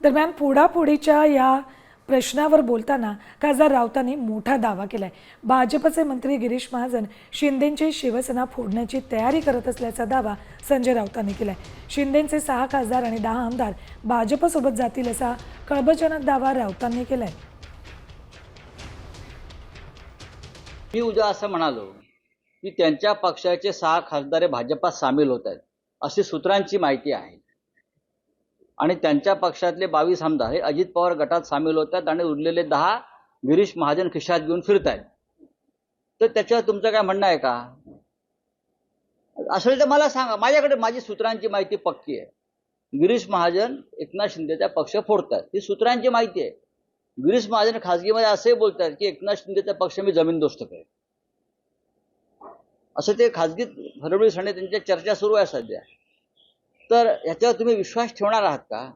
दरम्यान फोडाफोडीच्या या प्रश्नावर बोलताना खासदार राऊतांनी मोठा दावा केला आहे भाजपचे मंत्री गिरीश महाजन शिंदेंची शिवसेना फोडण्याची तयारी करत असल्याचा दावा संजय राऊतांनी आहे शिंदेंचे सहा खासदार आणि दहा आमदार भाजपसोबत जातील असा कळबजनक दावा राऊतांनी आहे मी उद्या असं म्हणालो की त्यांच्या पक्षाचे सहा खासदार हे भाजपात सामील होत आहेत अशी सूत्रांची माहिती आहे. आणि त्यांच्या पक्षातले बावीस आमदार हे अजित पवार गटात सामील होतात आणि उरलेले दहा गिरीश महाजन खिशात घेऊन फिरत आहेत तर त्याच्यावर तुमचं काय म्हणणं आहे का? असेल तर मला सांगा. माझ्याकडे माझी सूत्रांची माहिती पक्की आहे. गिरीश महाजन एकनाथ शिंदेचा पक्ष फोडतात. ही सूत्रांची माहिती आहे. गिरीश महाजन खासगीमध्ये असे बोलतात की एकनाथ शिंदेचा पक्ष मी जमीनदोस्त करेन. असं ते खासगी फडणवीस आणि त्यांच्या चर्चा सुरू आहे सध्या. तर याच्यावर तुम्ही विश्वास ठेवणार आहात का?